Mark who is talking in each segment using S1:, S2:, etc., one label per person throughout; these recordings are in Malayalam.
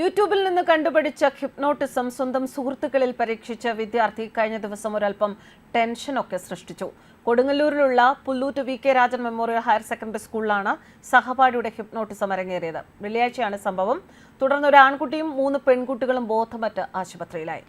S1: യൂട്യൂബിൽ നിന്ന് കണ്ടുപിടിച്ച ഹിപ്നോട്ടിസം സ്വന്തം സുഹൃത്തുക്കളിൽ പരീക്ഷിച്ച വിദ്യാർത്ഥി കഴിഞ്ഞ ദിവസം ഒരൽപ്പം ടെൻഷനൊക്കെ സൃഷ്ടിച്ചു. കൊടുങ്ങല്ലൂരിലുള്ള Pullut V K Rajan memorial higher secondary സ്കൂളിലാണ് സഹപാഠിയുടെ ഹിപ്നോട്ടിസം അരങ്ങേറിയത്. വെള്ളിയാഴ്ചയാണ് സംഭവം. തുടർന്ന് ഒരു ആൺകുട്ടിയും മൂന്ന് പെൺകുട്ടികളും ബോധമറ്റ് ആശുപത്രിയിലായി.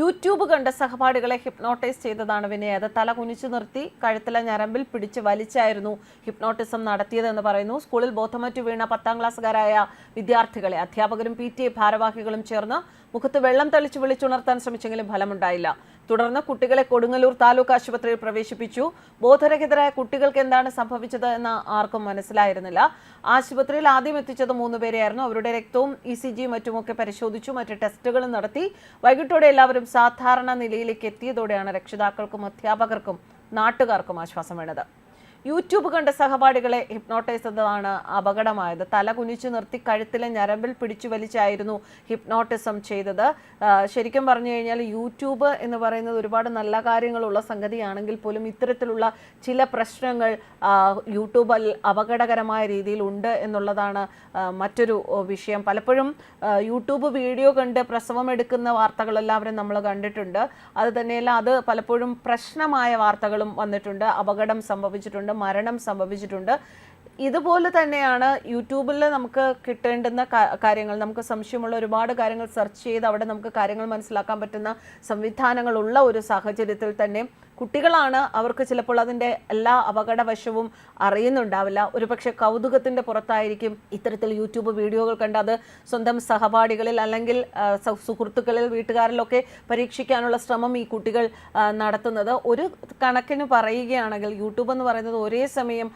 S1: യൂട്യൂബ് കണ്ട സഹപാഠികളെ ഹിപ്നോട്ടൈസ് ചെയ്തതാണ് വിനയ്. അത് തല കുനിച്ചു നിർത്തി കഴുത്തിലെ ഞരമ്പിൽ പിടിച്ച് വലിച്ചായിരുന്നു ഹിപ്നോട്ടിസം നടത്തിയതെന്ന് പറയുന്നു. സ്കൂളിൽ ബോധമറ്റു വീണ പത്താം ക്ലാസ്സുകാരായ വിദ്യാർത്ഥികളെ അധ്യാപകരും പി ടി ഭാരവാഹികളും ചേർന്ന് മുഖത്ത് വെള്ളം തളിച്ച് വിളിച്ചുണർത്താൻ ശ്രമിച്ചെങ്കിലും ഫലമുണ്ടായില്ല. തുടർന്ന് കുട്ടികളെ കൊടുങ്ങല്ലൂർ താലൂക്ക് ആശുപത്രിയിൽ പ്രവേശിപ്പിച്ചു. ബോധരഹിതരായ കുട്ടികൾക്ക് എന്താണ് സംഭവിച്ചത് എന്ന് ആർക്കും മനസ്സിലായിരുന്നില്ല. ആശുപത്രിയിൽ ആദ്യം എത്തിച്ചത് മൂന്നുപേരെയായിരുന്നു അവരുടെ രക്തവും ഇ സി ജിയും മറ്റുമൊക്കെ പരിശോധിച്ചു. മറ്റ് ടെസ്റ്റുകളും നടത്തി. വൈകിട്ടോടെ എല്ലാവരും സാധാരണ നിലയിലേക്ക് എത്തിയതോടെയാണ് രക്ഷിതാക്കൾക്കും അധ്യാപകർക്കും നാട്ടുകാർക്കും ആശ്വാസം വേണ്ടത് യൂട്യൂബ് കണ്ട സഹപാഠികളെ ഹിപ്നോട്ടൈസ് എന്നതാണ് അപകടമായത്. തല കുനിച്ചു നിർത്തി കഴുത്തിലെ ഞരമ്പിൽ പിടിച്ചു വലിച്ചായിരുന്നു ഹിപ്നോട്ടിസം ചെയ്തത്. ശരിക്കും പറഞ്ഞു കഴിഞ്ഞാൽ യൂട്യൂബ് എന്ന് പറയുന്നത് ഒരുപാട് നല്ല കാര്യങ്ങളുള്ള സംഗതിയാണെങ്കിൽ പോലും ഇത്തരത്തിലുള്ള ചില പ്രശ്നങ്ങൾ യൂട്യൂബ് അപകടകരമായ രീതിയിൽ ഉണ്ട് എന്നുള്ളതാണ് മറ്റൊരു വിഷയം. പലപ്പോഴും യൂട്യൂബ് വീഡിയോ കണ്ട് പ്രസവം എടുക്കുന്ന വാർത്തകളെല്ലാവരും നമ്മൾ കണ്ടിട്ടുണ്ട്. അത് തന്നെയല്ല അത് പലപ്പോഴും പ്രശ്നമായ വാർത്തകളും വന്നിട്ടുണ്ട് അപകടം സംഭവിച്ചിട്ടുണ്ട്. മരണം സംഭവിച്ചിട്ടുണ്ട്. ഇതുപോലെ തന്നെയാണ് യൂട്യൂബിൽ നമുക്ക് കിട്ടേണ്ടുന്ന കാര്യങ്ങൾ നമുക്ക് സംശയമുള്ള ഒരുപാട് കാര്യങ്ങൾ സെർച്ച് ചെയ്ത് അവിടെ നമുക്ക് കാര്യങ്ങൾ മനസ്സിലാക്കാൻ പറ്റുന്ന സംവിധാനങ്ങളുള്ള ഒരു സാഹചര്യത്തിൽ തന്നെ കുട്ടികളാണ് അവർക്ക് ചിലപ്പോൾ അതിന്റെ എല്ലാ അപകടവശവും അറിയുന്നുണ്ടാവില്ല. ഒരുപക്ഷെ കൗതുകത്തിന്റെ പുറത്തായിരിക്കും ഇത്തരത്തിൽ യൂട്യൂബ് വീഡിയോകൾ കണ്ട് അത് സ്വന്തം സഹപാഠികളിൽ അല്ലെങ്കിൽ സുഹൃത്തുക്കളിൽ വീട്ടുകാരിലൊക്കെ പരീക്ഷിക്കാനുള്ള ശ്രമം ഈ കുട്ടികൾ നടത്തുന്നത്. ഒരു കണക്കിന് പറയുകയാണെങ്കിൽ യൂട്യൂബ് എന്ന് പറയുന്നത് ഒരേ സമയം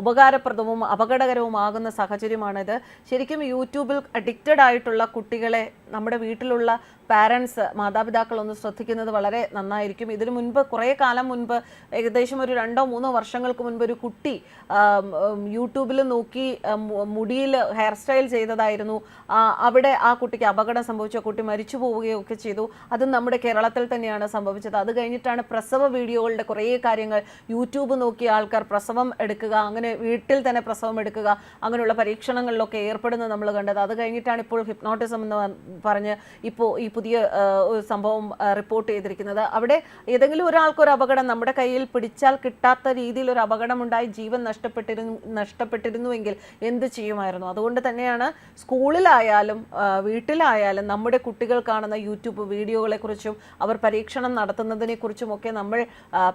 S1: ഉപകാരപ്രദവും അപകടകരവുമാകുന്ന സാഹചര്യമാണിത്. ശരിക്കും യൂട്യൂബിൽ അഡിക്റ്റഡ് ആയിട്ടുള്ള കുട്ടികളെ നമ്മുടെ വീട്ടിലുള്ള പാരൻസ് മാതാപിതാക്കൾ ഒന്ന് ശ്രദ്ധിക്കുന്നത് വളരെ നന്നായിരിക്കും. ഇതിനു മുൻപ് കുറേ കാലം മുൻപ് ഏകദേശം ഒരു രണ്ടോ മൂന്നോ വർഷങ്ങൾക്ക് മുൻപ് ഒരു കുട്ടി യൂട്യൂബിൽ നോക്കി മുടിയിൽ ഹെയർ സ്റ്റൈൽ ചെയ്തതായിരുന്നു. അവിടെ ആ കുട്ടിക്ക് അപകടം സംഭവിച്ചു. കുട്ടി മരിച്ചു പോവുകയൊക്കെ ചെയ്തു. അതും നമ്മുടെ കേരളത്തിൽ തന്നെയാണ് സംഭവിച്ചത്. അത് കഴിഞ്ഞിട്ടാണ് പ്രസവ വീഡിയോകളുടെ കുറേ കാര്യങ്ങൾ. യൂട്യൂബ് നോക്കി ആൾക്കാർ പ്രസവം എടുക്കുക അങ്ങനെ വീട്ടിൽ തന്നെ പ്രസവം എടുക്കുക അങ്ങനെയുള്ള പരീക്ഷണങ്ങളിലൊക്കെ ഏർപ്പെടുന്നത് നമ്മൾ കണ്ടത്. അത് കഴിഞ്ഞിട്ടാണ് ഇപ്പോൾ ഹിപ്നോട്ടിസം എന്ന് പറഞ്ഞ് ഇപ്പോൾ ഈ പുതിയ സംഭവം റിപ്പോർട്ട് ചെയ്തിരിക്കുന്നത്. അവിടെ ഏതെങ്കിലും ഒരാൾക്ക് ഒരു അപകടം നമ്മുടെ കയ്യിൽ പിടിച്ചാൽ കിട്ടാത്ത രീതിയിൽ ഒരു അപകടം ഉണ്ടായി ജീവൻ നഷ്ടപ്പെട്ടിരുന്നു നഷ്ടപ്പെട്ടിരുന്നുവെങ്കിൽ എന്ത് ചെയ്യുമായിരുന്നു? അതുകൊണ്ട് തന്നെയാണ് സ്കൂളിലായാലും വീട്ടിലായാലും നമ്മുടെ കുട്ടികൾ കാണുന്ന യൂട്യൂബ് വീഡിയോകളെക്കുറിച്ചും അവർ പരീക്ഷണം നടത്തുന്നതിനെ കുറിച്ചും ഒക്കെ നമ്മൾ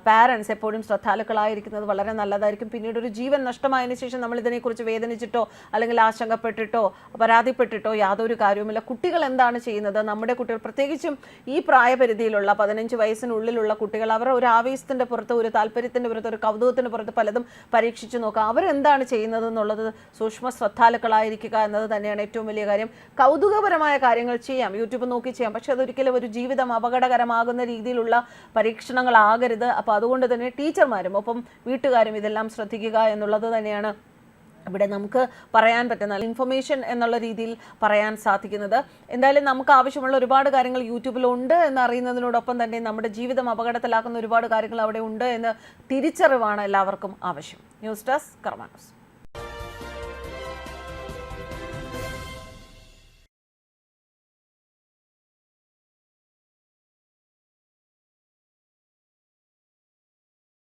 S1: പാരൻസ് എപ്പോഴും ശ്രദ്ധാലുക്കളായിരിക്കുന്നത് വളരെ നല്ലതായിരിക്കും. പിന്നീട് ഒരു ജീവൻ നഷ്ടമായതിനു ശേഷം നമ്മൾ ഇതിനെക്കുറിച്ച് വേദനിച്ചിട്ടോ അല്ലെങ്കിൽ ആശങ്കപ്പെട്ടിട്ടോ പരാതിപ്പെട്ടിട്ടോ യാതൊരു കാര്യവുമില്ല. കുട്ടികൾ എന്താണ് ചെയ്യുന്നത്? നമ്മുടെ കുട്ടികൾ പ്രത്യേകിച്ചും ഈ പ്രായപരിധിയിലുള്ള പതിനഞ്ച് വയസ്സിനുള്ളിലുള്ള കുട്ടികൾ അവർ ഒരു ആവേശത്തിന്റെ പുറത്ത് ഒരു താല്പര്യത്തിന്റെ പുറത്ത് ഒരു കൗതുകത്തിന്റെ പുറത്ത് പലതും പരീക്ഷിച്ചു നോക്കുക അവരെന്താണ് ചെയ്യുന്നത് എന്നുള്ളത് സൂക്ഷ്മ ശ്രദ്ധാലുക്കളായിരിക്കുക എന്നത് തന്നെയാണ് ഏറ്റവും വലിയ കാര്യം. കൗതുകപരമായ കാര്യങ്ങൾ ചെയ്യാം. യൂട്യൂബ് നോക്കി ചെയ്യാം. പക്ഷെ അതൊരിക്കലും ഒരു ജീവിതം അപകടകരമാകുന്ന രീതിയിലുള്ള പരീക്ഷണങ്ങളാകരുത്. അപ്പോൾ അതുകൊണ്ട് തന്നെ ടീച്ചർമാരും ഒപ്പം വീട്ടുകാരും ഇതെല്ലാം ശ്രദ്ധിക്കുക എന്നുള്ളത് തന്നെയാണ് ഇവിടെ നമുക്ക് പറയാൻ പറ്റുന്ന ഇൻഫർമേഷൻ എന്നുള്ള രീതിയിൽ പറയാൻ സാധിക്കുന്നത്. എന്തായാലും നമുക്ക് ആവശ്യമുള്ള ഒരുപാട് കാര്യങ്ങൾ യൂട്യൂബിലുണ്ട് എന്ന് അറിയുന്നതിനോടൊപ്പം തന്നെ നമ്മുടെ ജീവിതം അപകടത്തിലാക്കുന്ന ഒരുപാട് കാര്യങ്ങൾ അവിടെ ഉണ്ട് എന്ന് തിരിച്ചറിവാണ് എല്ലാവർക്കും ആവശ്യം. News desk കർമാനോസ്